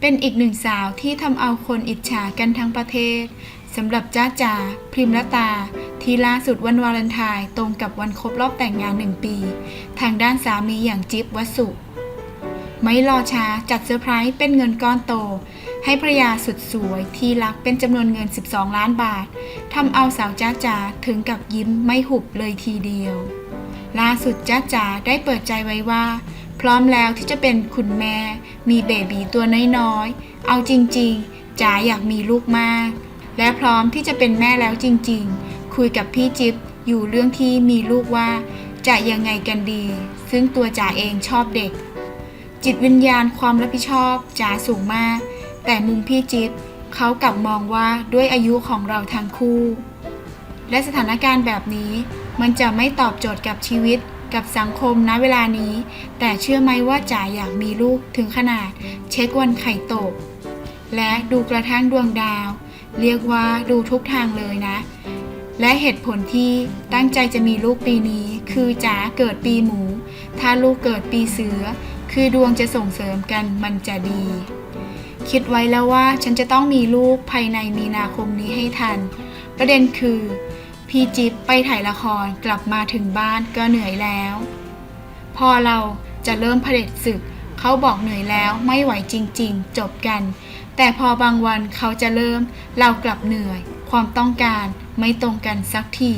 เป็นอีกหนึ่งสาวที่ทำเอาคนอิจฉากันทั้งประเทศสำหรับจ้าจ๋าพริมละตา ที่ล่าสุดวันวาเลนไทน์ตรงกับวันครบรอบแต่งงานหนึ่งปี ทางด้านสามีอย่างจิ๊บวัสุ ไม่รอช้าจัดเซอร์ไพรส์เป็นเงินก้อนโต ให้ภรรยาสุดสวยที่รักเป็นจำนวนเงิน 12 ล้านบาททำเอาสาวจ้าจ๋าถึงกับยิ้มไม่หุบเลยทีเดียว ล่าสุดจ้าจ๋าได้เปิดใจไว้ว่า พร้อมแล้วที่จะเป็นคุณแม่ มีเบบีตัวน้อยๆ เอาจริงๆจ๋าอยากมีลูกมาก และพร้อมที่จะเป็นแม่แล้วจริงๆ คุยกับพี่จิ๊บอยู่เรื่องที่มีลูกว่า จะยังไงกันดี ซึ่งตัวจ๋าเองชอบเด็ก จิตวิญญาณความรับผิดชอบจ๋าสูงมาก แต่มุมพี่จิ๊บเขากลับมองว่าด้วยอายุของเราทั้งคู่ และสถานการณ์แบบนี้มันจะไม่ตอบโจทย์กับชีวิต กับสังคมณเวลานี้ แต่เชื่อไหมว่าจ๋าอยากมีลูกถึงขนาดเช็ควันไข่ตก และดูกระทั่งดวงดาว เรียกว่าดูทุกทางเลยนะ และเหตุผลที่ตั้งใจจะมีลูกปีนี้ คือจ๋าเกิดปีหมู ถ้าลูกเกิดปีเสือ คือดวงจะส่งเสริมกันมันจะดี คิดไว้แล้วว่าฉันจะต้องมีลูกภายในมีนาคมนี้ให้ทัน ประเด็นคือ พี่จิ๊บไปถ่ายละครกลับมาถึงบ้านก็เหนื่อยแล้ว พอเราจะเริ่มเผด็จศึก เขาบอกเหนื่อยแล้วไม่ไหวจริง ๆ จบกัน แต่พอบางวันเขาจะเริ่ม เรากลับเหนื่อย ความต้องการไม่ตรงกันสักที